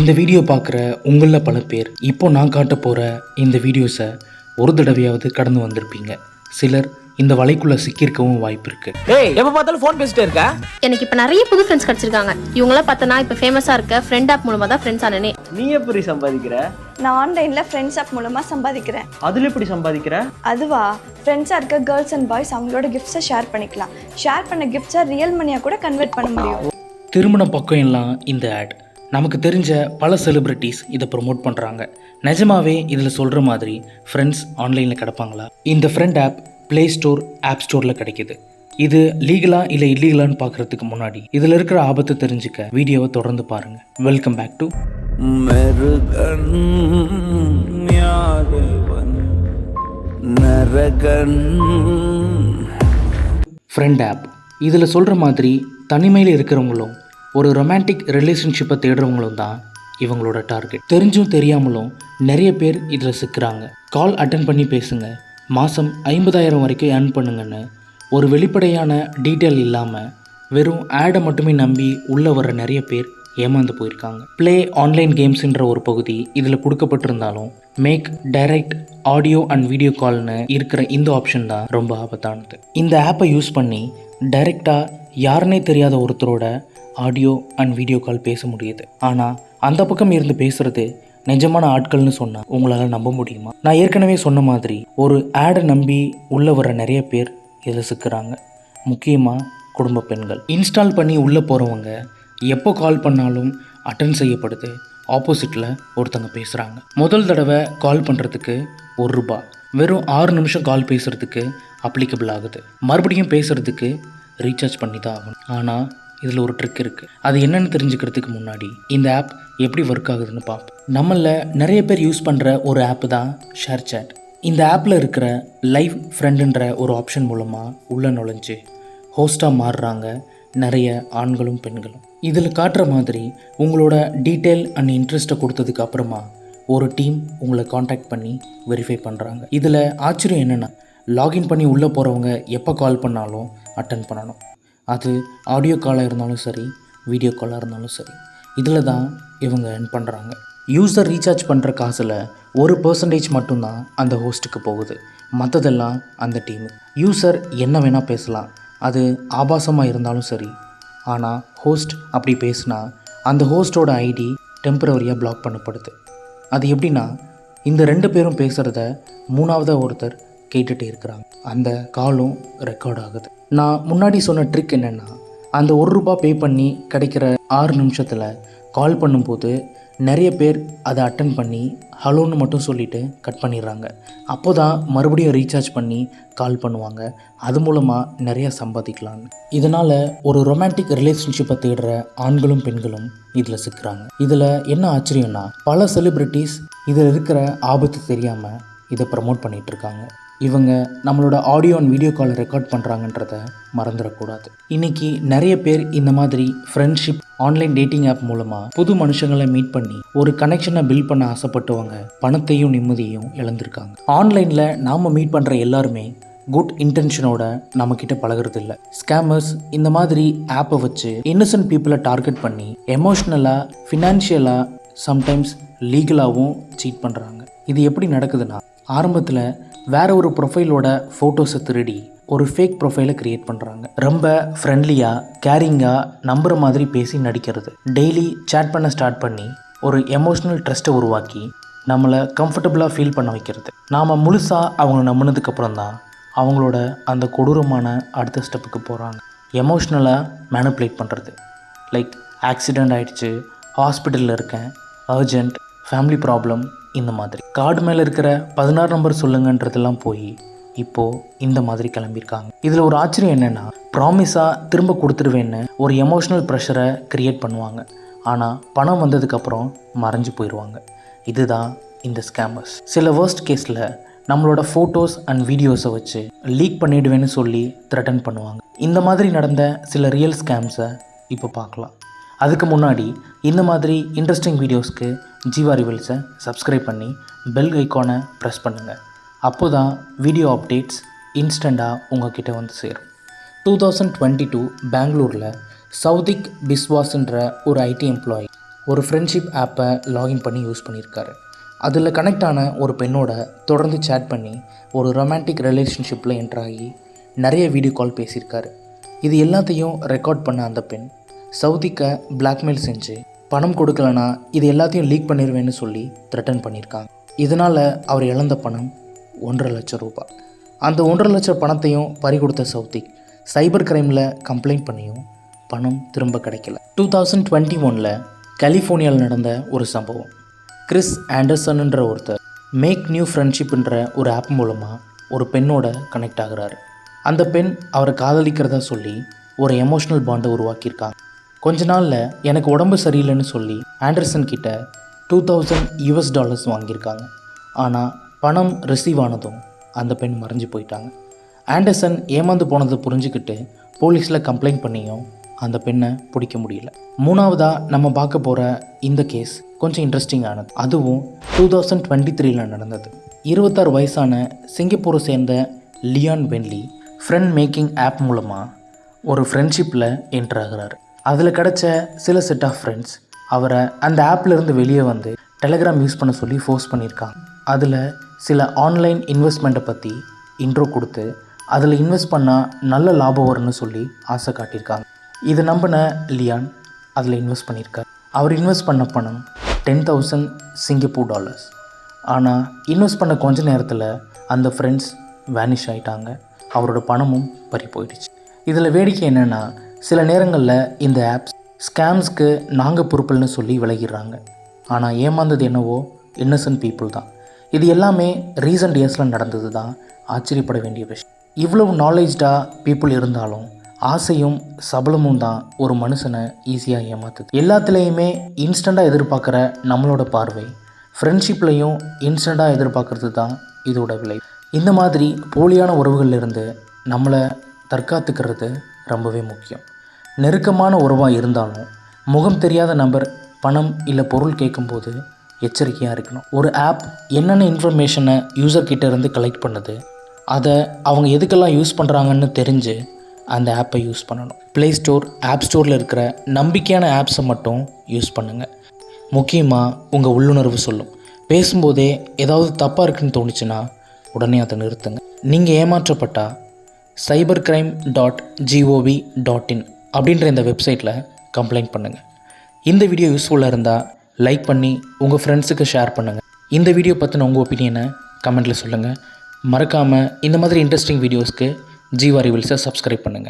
இந்த வீடியோ பார்க்குற உங்களில் பல பேர் இப்போ நான் காட்ட போகிற இந்த வீடியோஸை ஒரு தடவையாவது கடந்து வந்திருப்பீங்க. சிலர் இந்த வலைக்குள்ளே சிக்கியிருக்கவும் வாய்ப்பு இருக்குது ஏய் எப்ப பார்த்தாலும் ஃபோன் பேசிட்டே இருக்க? எனக்கு இப்போ நிறைய புது ஃப்ரெண்ட்ஸ் கிடைச்சிருக்காங்க. இவங்களாம் பார்த்தனா இப்போ ஃபேமஸாக இருக்க ஃப்ரெண்ட் ஆப் மூலமாக தான் ஃப்ரெண்ட்ஸ் ஆனனே. நீ எப்படி சம்பாதிக்கிற? நான் ஆன்லைனில் ஃப்ரெண்ட்ஸ் ஆப் மூலமாக சம்பாதிக்கிறேன். அதுல எப்படி சம்பாதிக்கிற? அதுவா? ஃப்ரெண்ட்ஸாக இருக்க கேர்ள்ஸ் அண்ட் பாய்ஸ் அவங்களோட கிஃப்ட்ஸை ஷேர் பண்ணிக்கலாம். ஷேர் பண்ண கிஃப்ட்ஸை ரியல் மணியாக கூட கன்வெர்ட் பண்ண முடியும். திருமண பக்கம் எல்லாம் இந்த ஆட் நமக்கு தெரிஞ்ச பல செலிப்ரிட்டிஸ் இதை ப்ரொமோட் பண்ணுறாங்க நிஜமாவே இதில் சொல்கிற மாதிரி ஃப்ரெண்ட்ஸ் ஆன்லைனில் கிடப்பாங்களா? இந்த friend app play store app ஸ்டோரில் கிடைக்கிது. இது லீகலா இல்லை இல்லீகலான்னு பார்க்குறதுக்கு முன்னாடி இதில் இருக்கிற ஆபத்தை தெரிஞ்சுக்க வீடியோவை தொடர்ந்து பாருங்கள் வெல்கம் பேக் டு நரகன். ஃப்ரெண்ட் ஆப் இதில் சொல்கிற மாதிரி தனிமையில் இருக்கிறவங்களும் ஒரு ரொமான்டிக் ரிலேஷன்ஷிப்பை தேடுறவங்களும் தான் இவங்களோட டார்கெட் தெரிஞ்சும் தெரியாமலும் நிறைய பேர் இதில் சிக்கிறாங்க கால் அட்டன் பண்ணி பேசுங்க. மாதம் ஐம்பதாயிரம் வரைக்கும் ஏர்ன் பண்ணுங்கன்னு ஒரு வெளிப்படையான டீட்டெயில் இல்லாமல் வெறும் ஆடை மட்டுமே நம்பி உள்ளே வர நிறைய பேர் ஏமாந்து போயிருக்காங்க. ப்ளே ஆன்லைன் கேம்ஸ்ன்ற ஒரு பகுதி இதில் கொடுக்கப்பட்டிருந்தாலும் make direct audio and video கால்னு இருக்கிற இந்த ஆப்ஷன் தான் ரொம்ப ஆபத்தானது. இந்த ஆப்பை யூஸ் பண்ணி டைரெக்டாக யாருனே தெரியாத ஒருத்தரோட ஆடியோ அண்ட் வீடியோ கால் பேச முடியுது. ஆனால் அந்த பக்கம் இருந்து பேசுறது நிஜமான ஆட்கள்னு சொன்னால் உங்களால் நம்ப முடியுமா? நான் ஏற்கனவே சொன்ன மாதிரி ஒரு ஆடை நம்பி உள்ளே வர நிறைய பேர் இதில் சிக்கிறாங்க. முக்கியமாக குடும்ப பெண்கள். இன்ஸ்டால் பண்ணி உள்ளே போகிறவங்க எப்போ கால் பண்ணாலும் அட்டன் செய்யப்படுது. ஆப்போசிட்டில் ஒருத்தங்க பேசுகிறாங்க முதல் தடவை கால் பண்ணுறதுக்கு ஒரு ரூபா. வெறும் ஆறு நிமிஷம் கால் பேசுகிறதுக்கு அப்ளிகபிள் ஆகுது. மறுபடியும் பேசுகிறதுக்கு ரீசார்ஜ் பண்ணி தான் ஆகணும். ஆனால் இதில் ஒரு ட்ரிக் இருக்குது அது என்னென்னு தெரிஞ்சுக்கிறதுக்கு முன்னாடி இந்த ஆப் எப்படி ஒர்க் ஆகுதுன்னு பார்ப்போம். நம்மளில் நிறைய பேர் யூஸ் பண்ணுற ஒரு ஆப் தான் ஷேர் சேட் இந்த ஆப்பில் இருக்கிற லைவ் ஃப்ரெண்டுன்ற ஒரு ஆப்ஷன் மூலமாக உள்ளே நுழைஞ்சு ஹோஸ்ட்டாக மாறுறாங்க நிறைய ஆண்களும் பெண்களும். இதில் காட்டுற மாதிரி உங்களோட டீட்டெயில் அண்ட் இன்ட்ரெஸ்ட்டை கொடுத்ததுக்கு அப்புறமா ஒரு டீம் உங்களை காண்டாக்ட் பண்ணி வெரிஃபை பண்ணுறாங்க இதில் ஆச்சரியம் என்னென்னா லாகின் பண்ணி உள்ளே போகிறவங்க எப்போ கால் பண்ணாலும் அட்டன் பண்ணணும். அது ஆடியோ காலாக இருந்தாலும் சரி வீடியோ காலாக இருந்தாலும் சரி இதில் தான் இவங்க என் பண்ணுறாங்க யூஸர் ரீசார்ஜ் பண்ணுற காசில் ஒரு பர்சன்டேஜ் மட்டும்தான் அந்த ஹோஸ்ட்டுக்கு போகுது. மற்றதெல்லாம் அந்த டீமு யூசர் என்ன வேணால் பேசலாம். அது ஆபாசமாக இருந்தாலும் சரி ஆனால் ஹோஸ்ட் அப்படி பேசுனா அந்த ஹோஸ்டோட ஐடி டெம்பரவரியாக பிளாக் பண்ணப்படுது. அது எப்படின்னா இந்த ரெண்டு பேரும் பேசுகிறத மூணாவதாக ஒருத்தர் கேட்டுகிட்டே இருக்கிறாங்க. அந்த காலும் ரெக்கார்ட் ஆகுது. நான் முன்னாடி சொன்ன ட்ரிக் என்னென்னா அந்த ஒரு ரூபா பே பண்ணி கிடைக்கிற ஆறு நிமிஷத்தில் கால் பண்ணும்போது நிறைய பேர் அதை அட்டன் பண்ணி ஹலோன்னு மட்டும் சொல்லிவிட்டு கட் பண்ணிடுறாங்க. அப்போ தான் மறுபடியும் ரீசார்ஜ் பண்ணி கால் பண்ணுவாங்க. அது மூலமாக நிறையா சம்பாதிக்கலான்னு இதனால் ஒரு ரொமான்டிக் ரிலேஷன்ஷிப்பை தேடுற ஆண்களும் பெண்களும் இதில் சிக்கிறாங்க. இதில் என்ன ஆச்சரியம்னா பல செலிப்ரிட்டிஸ் இதில் இருக்கிற ஆபத்து தெரியாமல் இதை ப்ரமோட் பண்ணிகிட்ருக்காங்க இவங்க நம்மளோட audio and video call record பண்ணுறாங்கன்றத மறந்துடக்கூடாது இன்னைக்கு நிறைய பேர் இந்த மாதிரி ஃப்ரெண்ட்ஷிப் ஆன்லைன் டேட்டிங் ஆப் மூலமாக புது மனுஷங்களை மீட் பண்ணி ஒரு கனெக்ஷனை பில்ட் பண்ண ஆசைப்பட்டவங்க பணத்தையும் நிம்மதியையும் இழந்திருக்காங்க. ஆன்லைனில் நாம் மீட் பண்ணுற எல்லாருமே குட் இன்டென்ஷனோட நம்மக்கிட்ட பழகிறது இல்லை ஸ்கேமர்ஸ் இந்த மாதிரி ஆப்பை வச்சு இன்னசென்ட் பீப்புளை டார்கெட் பண்ணி எமோஷ்னலாக ஃபினான்ஷியலாக சம்டைம்ஸ் லீகலாகவும் சீட் பண்ணுறாங்க இது எப்படி நடக்குதுன்னா ஆரம்பத்தில் வேற ஒரு ப்ரொஃபைலோட ஃபோட்டோஸை திருடி ஒரு ஃபேக் ப்ரொஃபைலை க்ரியேட் பண்ணுறாங்க ரொம்ப ஃப்ரெண்ட்லியாக கேரிங்காக நம்புகிற மாதிரி பேசி நடிக்கிறது. டெய்லி சேட் பண்ண ஸ்டார்ட் பண்ணி ஒரு எமோஷ்னல் ட்ரஸ்ட்டை உருவாக்கி நம்மளை கம்ஃபர்டபுளாக ஃபீல் பண்ண வைக்கிறது. நாம் முழுசாக அவங்க நம்பினதுக்கப்புறம் தான் அவங்களோட அந்த கொடூரமான அடுத்த ஸ்டெப்புக்கு போகிறாங்க எமோஷ்னலாக மேனிப்புலேட் பண்ணுறது லைக் ஆக்சிடெண்ட் ஆகிடுச்சு ஹாஸ்பிட்டலில் இருக்கேன் அர்ஜென்ட் ஃபேமிலி ப்ராப்ளம் இந்த மாதிரி. கார்டு மேலே இருக்கிற பதினாறு நம்பர் சொல்லுங்கன்றதெல்லாம் போய் இப்போது இந்த மாதிரி கிளம்பியிருக்காங்க. இதில் ஒரு ஆச்சரியம் என்னென்னா ப்ராமிஸாக திரும்ப கொடுத்துருவேன்னு ஒரு எமோஷ்னல் ப்ரெஷரை க்ரியேட் பண்ணுவாங்க. ஆனால் பணம் வந்ததுக்கப்புறம் மறைஞ்சு போயிடுவாங்க இதுதான் இந்த ஸ்கேமர்ஸ் சில வேர்ஸ்ட் கேஸில் நம்மளோட ஃபோட்டோஸ் அண்ட் வீடியோஸை வச்சு லீக் பண்ணிடுவேன்னு சொல்லி த்ரெட்டன் பண்ணுவாங்க. இந்த மாதிரி நடந்த சில ரியல் ஸ்கேம்ஸை இப்போ பார்க்கலாம். அதுக்கு முன்னாடி இந்த மாதிரி இன்ட்ரெஸ்டிங் வீடியோஸ்க்கு ஜீவா ரிவல்ஸை சப்ஸ்கிரைப் பண்ணி பெல் ஐக்கானை ப்ரெஸ் பண்ணுங்கள் அப்போ தான் வீடியோ அப்டேட்ஸ் இன்ஸ்டண்ட்டாக உங்ககிட்ட வந்து சேரும். டூ தௌசண்ட் டுவெண்ட்டி டூ பெங்களூரில் சவுதிக் பிஸ்வாஸ்ன்ற ஒரு ஐடி எம்ப்ளாயி ஒரு ஃப்ரெண்ட்ஷிப் ஆப்பை லாகின் பண்ணி யூஸ் பண்ணியிருக்காரு. அதில் கனெக்ட் ஆன ஒரு பெண்ணோட தொடர்ந்து சேட் பண்ணி ஒரு ரொமான்டிக் ரிலேஷன்ஷிப்பில் என்ட்ராகி நிறைய வீடியோ கால் பேசியிருக்காரு. இது எல்லாத்தையும் ரெக்கார்ட் பண்ண அந்த பெண் சவுதிக்க பிளாக்மெயில் செஞ்சு பணம் கொடுக்கலனா இது எல்லாத்தையும் லீக் பண்ணிடுவேன்னு சொல்லி த்ரெட்டன் பண்ணியிருக்காங்க இதனால் அவர் இழந்த பணம் ஒன்றரை லட்சம் ரூபாய். அந்த ஒன்றரை லட்சம் பணத்தையும் பறி கொடுத்த சவுதிக் சைபர் கிரைமில் கம்ப்ளைண்ட் பண்ணியும் பணம் திரும்ப கிடைக்கல. டூ தௌசண்ட் டுவெண்ட்டி ஒனில் கலிஃபோர்னியாவில் நடந்த ஒரு சம்பவம். கிறிஸ் ஆண்டர்சன்ன்ற ஒருத்தர் மேக் நியூ ஃப்ரெண்ட்ஷிப்ன்ற ஒரு ஆப் மூலமாக ஒரு பெண்ணோட கனெக்ட் ஆகிறாரு. அந்த பெண் அவரை காதலிக்கிறதா சொல்லி ஒரு எமோஷ்னல் பாண்டை உருவாக்கியிருக்காங்க. கொஞ்ச நாளில் எனக்கு உடம்பு சரியில்லைன்னு சொல்லி ஆண்டர்சன் கிட்ட டூ தௌசண்ட் யூஎஸ் டாலர்ஸ் வாங்கியிருக்காங்க. ஆனால் பணம் ரிசீவ் ஆனதும் அந்த பெண் மறைஞ்சு போயிட்டாங்க. ஆண்டர்சன் ஏமாந்து போனதை புரிஞ்சுக்கிட்டு போலீஸில் கம்ப்ளைண்ட் பண்ணியும் அந்த பெண்ணை பிடிக்க முடியல. மூணாவதாக நம்ம பார்க்க போகிற இந்த கேஸ் கொஞ்சம் இன்ட்ரெஸ்டிங்கானது அதுவும் டூ தௌசண்ட் டுவெண்ட்டி த்ரீல நடந்தது. இருபத்தாறு வயசான சிங்கப்பூரை சேர்ந்த Lian Wenli friend making app மூலமாக ஒரு ஃப்ரெண்ட்ஷிப்பில் என்டர் அதில் கிடச்ச சில செட் ஆஃப் ஃப்ரெண்ட்ஸ் அவரை அந்த ஆப்லேருந்து வெளியே வந்து டெலகிராம் யூஸ் பண்ண சொல்லி ஃபோர்ஸ் பண்ணியிருக்காங்க. அதில் சில ஆன்லைன் இன்வெஸ்ட்மெண்ட்டை பற்றி இன்ட்ரோ கொடுத்து அதில் இன்வெஸ்ட் பண்ணால் நல்ல லாபம் வரும்னு சொல்லி ஆசை காட்டியிருக்காங்க. இதை நம்பின லியான் அதில் இன்வெஸ்ட் பண்ணியிருக்கார். அவர் இன்வெஸ்ட் பண்ண பணம் டென் தௌசண்ட் சிங்கப்பூர் டாலர்ஸ் ஆனால் இன்வெஸ்ட் பண்ண கொஞ்ச நேரத்தில் அந்த ஃப்ரெண்ட்ஸ் வேனிஷ் ஆகிட்டாங்க அவரோட பணமும் பறி போயிடுச்சு. இதில் வேடிக்கை என்னென்னா சில நேரங்களில் இந்த ஆப்ஸ் ஸ்கேம்ஸ்க்கு நாங்கள் பொறுப்புன்னு சொல்லி விலகிடுறாங்க. ஆனால் ஏமாந்தது என்னவோ இன்னசென்ட் பீப்புள் தான். இது எல்லாமே ரீசன்ட் இயர்ஸில் நடந்தது தான் ஆச்சரியப்பட வேண்டிய விஷயம். இவ்வளவு நாலேஜ்டாக பீப்புள் இருந்தாலும் ஆசையும் சபலமும் தான் ஒரு மனுஷனை ஈஸியாக ஏமாத்துது. எல்லாத்துலேயுமே இன்ஸ்டண்ட்டாக எதிர்பார்க்குற நம்மளோட பார்வை ஃப்ரெண்ட்ஷிப்லையும் இன்ஸ்டண்ட்டாக எதிர்பார்க்குறது தான் இதோட விலை. இந்த மாதிரி போலியான உறவுகளிலிருந்து நம்மளை தற்காத்துக்கிறது ரொம்பவே முக்கியம். நெருக்கமான உறவாக இருந்தாலும் முகம் தெரியாத நபர் பணம் இல்லை பொருள் கேட்கும்போது எச்சரிக்கையாக இருக்கணும். ஒரு ஆப் என்னென்ன இன்ஃபர்மேஷனை யூசர்கிட்ட இருந்து கலெக்ட் பண்ணுது அதை அவங்க எதுக்கெல்லாம் யூஸ் பண்ணுறாங்கன்னு தெரிஞ்சு அந்த ஆப்பை யூஸ் பண்ணணும். ப்ளே ஸ்டோர் ஆப் ஸ்டோரில் இருக்கிற நம்பிக்கையான ஆப்ஸை மட்டும் யூஸ் பண்ணுங்கள் முக்கியமாக உங்கள் உள்ளுணர்வு சொல்லும். பேசும்போதே ஏதாவது தப்பாக இருக்குன்னு தோணுச்சுன்னா உடனே அதை நிறுத்துங்க. நீங்கள் ஏமாற்றப்பட்டால் cyber crime dot G O V dot in அப்படின்ற இந்த வெப்சைட்டில் கம்ப்ளைண்ட் பண்ணுங்கள் இந்த வீடியோ யூஸ்ஃபுல்லாக இருந்தால் லைக் பண்ணி உங்கள் ஃப்ரெண்ட்ஸுக்கு ஷேர் பண்ணுங்கள் இந்த வீடியோ பற்றின உங்கள் ஒப்பீனியனை கமெண்ட்டில் சொல்லுங்கள் மறக்காமல் இந்த மாதிரி இன்ட்ரெஸ்டிங் வீடியோஸ்க்கு ஜீவா ரிவில்ஸை சப்ஸ்கிரைப் பண்ணுங்கள்